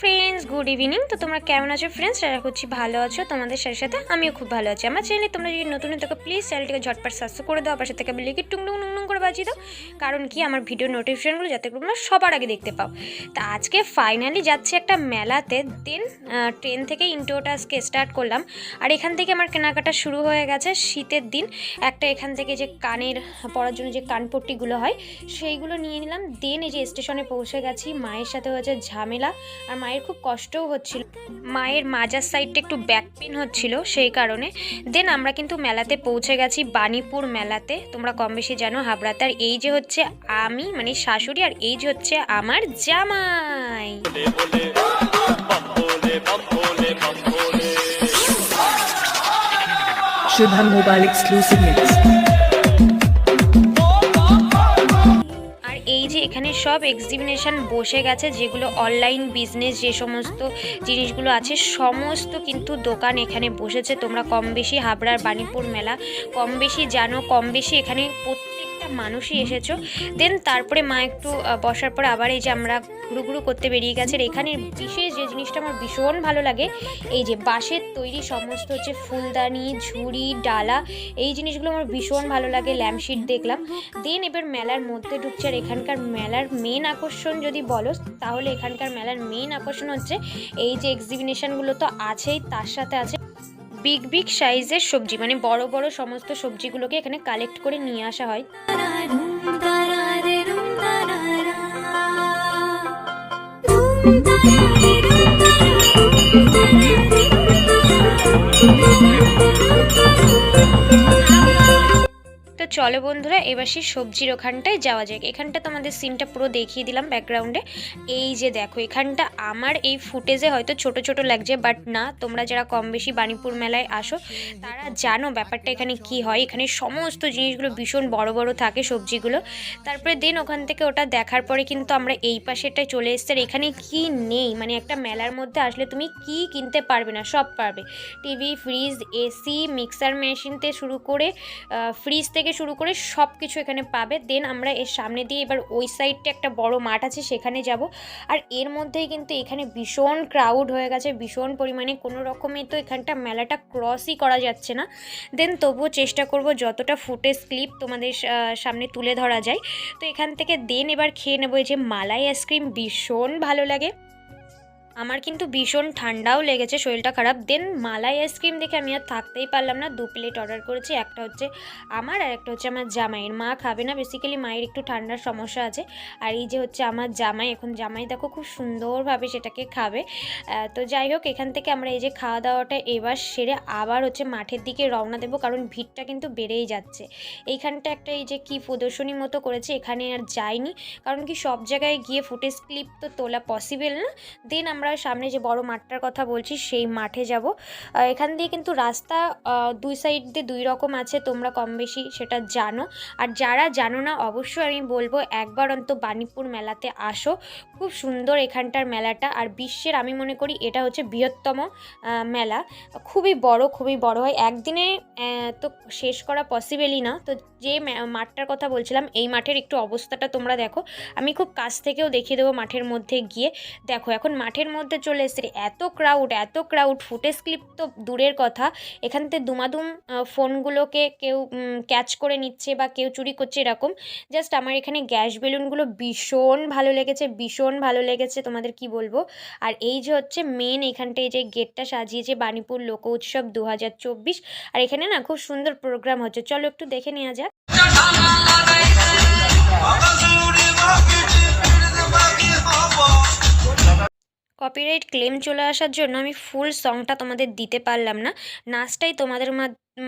Friends good evening তো তোমরা কেমন আছো ফ্রেন্ডস আশা করছি ভালো আছো। তোমাদের সাথে সাথে আমিও খুব ভালো আছি। আমার চ্যানেলে তোমরা যদি নতুন থাকো প্লিজ চ্যানেলটিকে ঝটপট সাবস্ক্রাইব করে দাও। পাশে থেকে বেলিকে টুং টুং টুং টুং করে বাজিয়ে দাও। কারণ কি, আমার ভিডিও নোটিফিকেশনগুলো যাতে করে তোমরা সবার আগে দেখতে পাও। তা আজকে ফাইনালি যাচ্ছি একটা মেলাতে। দেন ট্রেন থেকে ইন্টোটা আজকে স্টার্ট করলাম। আর এখান থেকে আমার কেনাকাটা শুরু হয়ে গেছে শীতের দিন। একটা এখান থেকে যে কানের, পরার জন্য যে কানপট্টিগুলো হয়, সেইগুলো নিয়ে নিলাম। দেন এই যে স্টেশনে পৌঁছে গেছি। মায়ের সাথে হয়েছে ঝামেলা। আর মায়ের খুব কষ্টও হচ্ছিল। মায়ের মাজার সাইডটা একটু ব্যাক পেন হচ্ছিল, সেই কারণে। দেন আমরা কিন্তু মেলাতে পৌঁছে গেছি বাণীপুর মেলাতে। তোমরা কম বেশি জানো হাবড়াতে আর এই যে হচ্ছে আমি মানে শাশুড়ি, আর এই যে হচ্ছে আমার জামাই. এখানে সব এক্সিবিনেশন বসে গেছে, যেগুলো অনলাইন বিজনেস যে সমস্ত জিনিসগুলো আছে, সমস্ত কিন্তু দোকান এখানে বসেছে। তোমরা কম বেশি হাবড়ার বাণীপুর মেলা, কম বেশি জানো, কম বেশি এখানে প্রত্যেকটা মানুষই এসেছ। দেন তারপরে মা একটু বসার পরে আবার এই যে আমরা ঘুরু ঘুরু করতে বেরিয়ে গেছে। এখানে বিশেষ যে জিনিসটা আমার ভীষণ ভালো লাগে, এই যে বাঁশের তৈরি সমস্ত হচ্ছে ফুলদানি, ঝুড়ি, ডালা, এই জিনিসগুলো আমার ভীষণ ভালো লাগে ল্যাম্পশিট দেখলাম। দেন এবার মেলার মধ্যে ঢুকছে আর এখানকার মেলার মেন আকর্ষণ যদি বলো, তাহলে এখানকার মেলার মেন আকর্ষণ হচ্ছে এই যে এক্সিবিনেশনগুলো তো আছেই, তার সাথে আছে। বিগ বিগ সাইজের সবজি মানে বড় বড় সমস্ত সবজিগুলোকে এখানে কালেক্ট করে নিয়ে আসা হয়। চলো বন্ধুরা, এবার সেই সবজির ওখানটায় যাওয়া যাক। এখানটা তোমাদের সিনটা পুরো দেখিয়ে দিলাম ব্যাকগ্রাউন্ডে এই যে দেখো, এখানটা আমার এই ফুটেজে হয়তো ছোট ছোট লাগছে বাট না, তোমরা যারা কম বেশি বাণীপুর মেলায় আসো, তারা জানো ব্যাপারটা এখানে কি হয়। এখানে সমস্ত জিনিসগুলো ভীষণ বড় বড় থাকে সবজিগুলো। তারপরে দেন ওখান থেকে ওটা দেখার পরে কিন্তু আমরা এই পাশেটায় চলে এসছি। আর এখানে কি নেই? মানে একটা মেলার মধ্যে আসলে তুমি কি কিনতে পারবে না, সব পারবে। TV fridge AC mixer machine থেকে শুরু করে ফ্রিজ থেকে শুরু করে সব কিছু এখানে পাবে। দেন আমরা এর সামনে দিয়ে এবার ওই সাইডটা একটা বড় মাঠ আছে, সেখানে যাব। আর এর মধ্যেই কিন্তু এখানে ভীষণ ক্রাউড হয়ে গেছে, ভীষণ পরিমাণে। কোনো রকমে তো এখানটা মেলাটা ক্রসই করা যাচ্ছে না। দেন তবুও চেষ্টা করব যতটা ফুটেজ ক্লিপ তোমাদের সামনে তুলে ধরা যায়। তো এখান থেকে দেন এবার খেয়ে নেব এই যে মালাই আইসক্রিম ভীষণ ভালো লাগে। আমার কিন্তু ভীষণ ঠান্ডাও লেগেছে, শরীরটা খারাপ। দেন মালাই আইসক্রিম দেখে আমি আর থাকতেই পারলাম না। দু প্লেট অর্ডার করেছি, একটা হচ্ছে আমার আর একটা হচ্ছে আমার জামাইয়ের। মা খাবে না বেসিক্যালি মায়ের একটু ঠান্ডার সমস্যা আছে। আর এই যে হচ্ছে আমার জামাই, এখন জামাই দেখো খুব সুন্দরভাবে সেটাকে খাবে। তো যাই হোক, এখান থেকে আমরা এই যে খাওয়া দাওয়াটা এবার সেরে আবার হচ্ছে মাঠের দিকে রওনা দেবো, কারণ ভিড়টা কিন্তু বেড়েই যাচ্ছে। এইখানটা একটা এই যে কি প্রদর্শনী মতো করেছে, এখানে আর যাইনি। কারণ কি সব জায়গায় গিয়ে ফুটেজ ক্লিপ তো তোলা পসিবল না। দেন আমরা সামনে যে বড় মাঠটার কথা বলছি সেই মাঠে যাব। এখান দিয়ে কিন্তু রাস্তা দুই সাইড দিয়ে দুই রকম আছে, তোমরা কম বেশি সেটা জানো। আর যারা জানো না, অবশ্যই আমি বলব একবার অন্ত বাণীপুর মেলাতে আসো। খুব সুন্দর এখানটার মেলাটা। আর বিশ্বের আমি মনে করি এটা হচ্ছে বৃহত্তম মেলা। খুবই বড় খুবই বড় হয়। একদিনে তো শেষ করা পসিবলই না। তো যে মাঠটার কথা বলছিলাম, এই মাঠের একটু অবস্থাটা তোমরা দেখো। আমি খুব কাছ থেকেও দেখিয়ে দেবো মাঠের মধ্যে গিয়ে। দেখো, এখন মাঠের মধ্যে চলে এসেছে এত ক্রাউড এত ক্রাউড ফুটেজ ক্লিপ তো দূরের কথা। এখান থেকে দুমাদুম ফোনগুলোকে কেউ ক্যাচ করে নিচ্ছে বা কেউ চুরি করছে এরকম। জাস্ট আমার এখানে গ্যাস বেলুনগুলো ভীষণ ভালো লেগেছে, ভীষণ ভালো লেগেছে, তোমাদের কি বলব? আর এই যে হচ্ছে মেন এখানটায় যে গেটটা সাজিয়েছে বাণীপুর লোক উৎসব দু হাজার চব্বিশ। আর এখানে না খুব সুন্দর প্রোগ্রাম হচ্ছে। চলো একটু দেখে নেওয়া যাক। কপিরাইট ক্লেম চলে আসার জন্য আমি ফুল সংটা তোমাদের দিতে পারলাম না। নাচটাই তোমাদের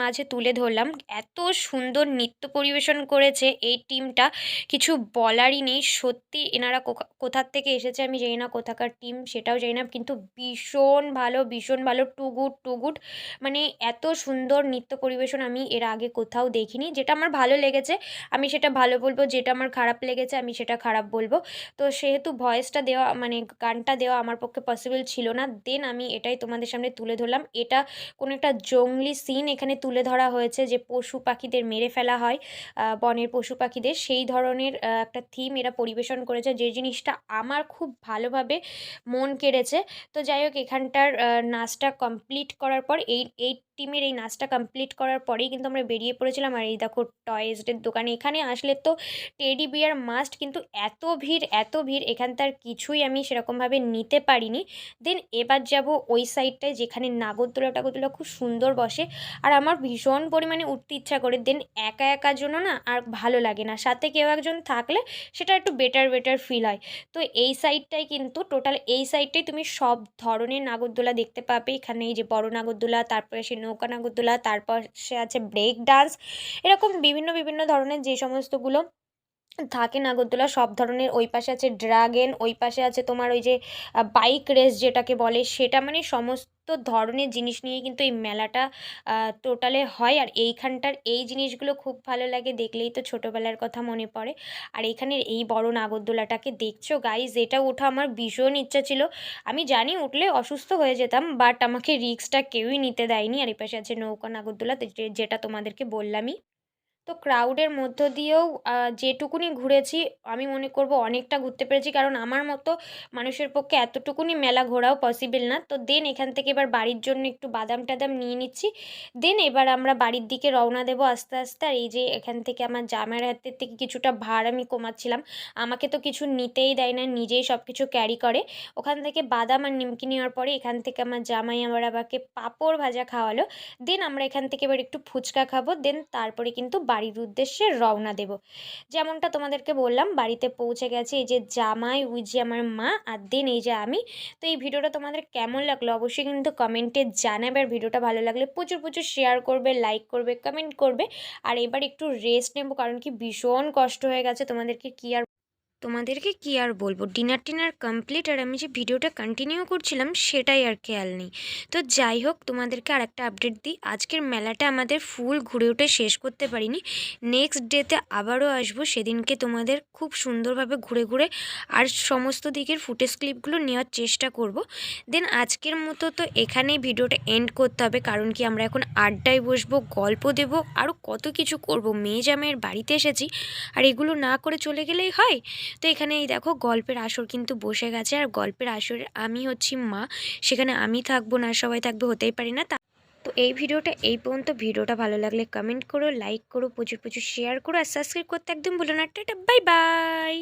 মাঝে তুলে ধরলাম। এত সুন্দর নৃত্য পরিবেশন করেছে এই টিমটা কিছু বলারই নেই। সত্যি এনারা কোথার থেকে এসেছে আমি জানি না। কোথাকার টিম সেটাও জানি না। কিন্তু ভীষণ ভালো ভীষণ ভালো, টু গুড টু গুড। মানে এত সুন্দর নৃত্য পরিবেশন আমি এর আগে কোথাও দেখিনি। যেটা আমার ভালো লেগেছে, আমি সেটা ভালো বলব। যেটা আমার খারাপ লেগেছে, আমি সেটা খারাপ বলব। তো সেহেতু ভয়েসটা দেওয়া মানে গানটা দেওয়া আমার পক্ষে পসিবল ছিল না। দেন আমি এটাই তোমাদের সামনে তুলে ধরলাম। এটা কোনো একটা জংলি সিন এখানে তুলে ধরা হয়েছে যে পশু পাখিদের মেরে ফেলা হয় বনের পশু পাখিদের। সেই ধরনের একটা থিম এরা পরিবেশন করেছে, যে জিনিসটা আমার খুব ভালোভাবে মন কেড়েছে। তো যাই হোক, এখানটার নাচটা কমপ্লিট করার পর এই এই টিমের এই নাচটা কমপ্লিট করার পরেই কিন্তু আমরা বেরিয়ে পড়েছিলাম। আর এই দেখো টয়েসদের দোকানে। এখানে আসলে তো টেডি বিয়ার মাস্ট কিন্তু এত ভিড় এত ভিড় এখানটার কিছুই আমি সেরকমভাবে নিতে পারিনি। দেন এবার যাব ওই সাইডটায় যেখানে নাগরদোলা টাগরদোলা খুব সুন্দর বসে। আর আমার ভীষণ পরিমাণে উঠতে ইচ্ছা করে। দেন একা একার জন্য না আর ভালো লাগে না। সাথে কেউ একজন থাকলে সেটা একটু বেটার বেটার ফিল হয়। তো এই সাইডটাই কিন্তু টোটাল এই সাইডটাই তুমি সব ধরনের নাগরদোলা দেখতে পাবে। এখানে এই যে বড় নাগরদোলা, তারপরে সে নৌকা নাগরদোলা তারপর সে আছে ব্রেক ডান্স এরকম বিভিন্ন বিভিন্ন ধরনের যে সমস্তগুলো থাকে নাগরদোলা সব ধরনের, ওই পাশে আছে ড্রাগেন ওই পাশে আছে তোমার ওই যে বাইক রেস যেটাকে বলে, সেটা মানে সমস্ত ধরনের জিনিস নিয়ে কিন্তু এই মেলাটা টোটালে হয়। আর এইখানটার এই জিনিসগুলো খুব ভালো লাগে, দেখলেই তো ছোটোবেলার কথা মনে পড়ে। আর এখানের এই বড় নাগরদোলাটাকে দেখছ গাইজ এটা ওঠা আমার ভীষণ ইচ্ছা ছিল। আমি জানি উঠলে অসুস্থ হয়ে যেতাম বাট আমাকে রিস্কটা কেউই নিতে দেয়নি। আর এই পাশে আছে নৌকা নাগরদোলা যেটা তোমাদেরকে বললামই। তো ক্রাউডের মধ্য দিয়েও যেটুকুনি ঘুরেছি, আমি মনে করব অনেকটা ঘুরতে পেরেছি। কারণ আমার মতো মানুষের পক্ষে এতটুকুনি মেলা ঘোরাও পসিবল না। তো দেন এখান থেকে এবার বাড়ির জন্য একটু বাদাম টাদাম নিয়ে নিচ্ছি। দেন এবার আমরা বাড়ির দিকে রওনা দেবো আস্তে আস্তে। আর এই যে এখান থেকে আমার জামার হাতের থেকে কিছুটা ভার আমি কমাচ্ছিলাম। আমাকে তো কিছু নিতেই দেয় না, নিজেই সব কিছু ক্যারি করে। ওখান থেকে বাদাম আর নিমকি নেওয়ার পরে এখান থেকে আমার জামাই আমার আমাকে পাঁপড় ভাজা খাওয়ালো। দেন আমরা এখান থেকে এবার একটু ফুচকা খাব। দেন তারপরে কিন্তু বাড়ির উদ্দেশ্যে রওনা দেব। যেমনটা তোমাদেরকে বললাম, বাড়িতে পৌঁছে গেছে এই যে জামাই, ওই যে আমার মা আর দিন এই যে আমি। তো এই ভিডিওটা তোমাদের কেমন লাগল অবশ্যই কিন্তু কমেন্টে জানাবে আর ভিডিওটা ভালো লাগলে প্রচুর প্রচুর শেয়ার করবে লাইক করবে কমেন্ট করবে। আর এবার একটু রেস্ট নেব কারণ কি ভীষণ কষ্ট হয়ে গেছে তোমাদেরকে কি আর তোমাদেরকে কি আর বলব? ডিনার টিনার কমপ্লিট আর আমি যে ভিডিওটা কন্টিনিউ করছিলাম সেটাই আর খেয়াল নেই। তো যাই হোক, তোমাদেরকে আর একটা আপডেট দিই। আজকের মেলাটা আমাদের ফুল ঘুরে উঠে শেষ করতে পারিনি। নেক্সট ডেতে আবারও আসব। সেদিনকে তোমাদের খুব সুন্দরভাবে ঘুরে ঘুরে আর সমস্ত দিকের ফুটেজ ক্লিপগুলো নেওয়ার চেষ্টা করব। দেন আজকের মতো তো এখানেই ভিডিওটা এন্ড করতে হবে। কারণ কি আমরা এখন আড্ডায় বসবো, গল্প দেব আরও কত কিছু করব। মেয়ে জামের বাড়িতে এসেছি। আর এগুলো না করে চলে গেলেই হয়? তো এখানে এই দেখো গল্পের আসর কিন্তু বসে গেছে। আর গল্পের আসর আমি হচ্ছি মা, সেখানে আমি থাকব না, সবাই থাকবে হতেই পারি না। তা তো এই ভিডিওটা এই পর্যন্ত। ভিডিওটা ভালো লাগলে কমেন্ট করো লাইক করো, প্রচুর প্রচুর শেয়ার করো। আর সাবস্ক্রাইব করতে একদম ভুলো না। Tata bye bye